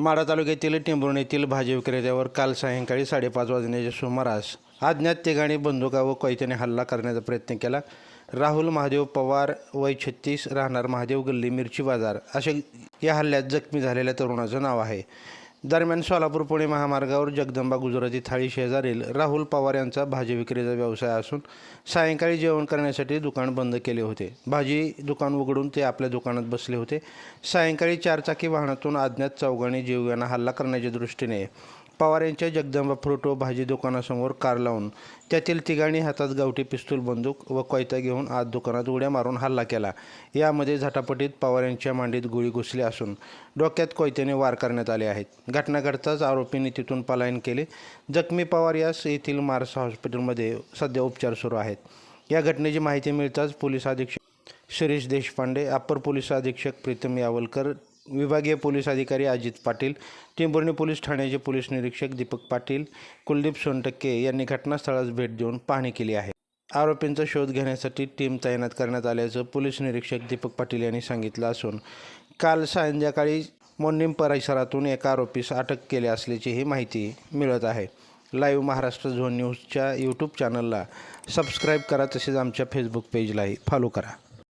माढा तालुक्यातील टेंभुर्णी येथील भाजी विक्रेत्यावर काल सायंकाळी साडेपाच वाजण्याच्या सुमारास अज्ञात तिघांनी बंदुका व कैत्याने हल्ला करण्याचा प्रयत्न केला. राहुल महादेव पवार वय छत्तीस राहणार महादेव गल्ली मिरची बाजार असे या हल्ल्यात जखमी झालेल्या तरुणाचं नाव आहे. दरम्यान सोलापूर पुणे महामार्गावर जगदंबा गुजराती थाळी शेजारील राहुल पवार यांचा भाजी विक्रीचा व्यवसाय असून सायंकाळी जेवण करण्यासाठी दुकान बंद केले होते. भाजी दुकान उघडून ते आपल्या दुकानात बसले होते. सायंकाळी चारचाकी वाहनातून अज्ञात चौघांनी जीव यांना हल्ला करण्याच्या दृष्टीने पवार यांच्या जगदंबा फ्रुटो भाजी दुकानासमोर कार लावून त्यातील तिघांनी हातात गावठी पिस्तूल बंदूक व कोयता घेऊन आत दुकानात उड्या मारून हल्ला केला. यामध्ये झटापटीत पवार यांच्या मांडीत गोळी घुसली असून डोक्यात कोयत्याने वार करण्यात आले आहेत. घटना घडताच आरोपींनी तिथून पलायन केले. जखमी पवार यास येथील मार्स हॉस्पिटलमध्ये सध्या उपचार सुरू आहेत. या घटनेची माहिती मिळताच पोलीस अधीक्षक शिरीष देशपांडे अप्पर पोलीस अधीक्षक प्रीतम यावलकर विभागीय पोलीस अधिकारी अजित पाटील टिंबुर्णी पोलीस ठाण्याचे पोलीस निरीक्षक दीपक पाटील कुलदीप सोनटक्के यांनी घटनास्थळास भेट देऊन पाहणी केली आहे. आरोपींचा शोध घेण्यासाठी टीम तैनात करण्यात आल्याचं पोलीस निरीक्षक दीपक पाटील यांनी सांगितलं असून काल संध्याकाळी मोन्नीम परिसरातून एका आरोपीस अटक केली असल्याचीही माहिती मिळत आहे. लाईव्ह महाराष्ट्र झोन न्यूजच्या यूट्यूब चॅनलला सबस्क्राईब करा तसेच आमच्या फेसबुक पेजलाही फॉलो करा.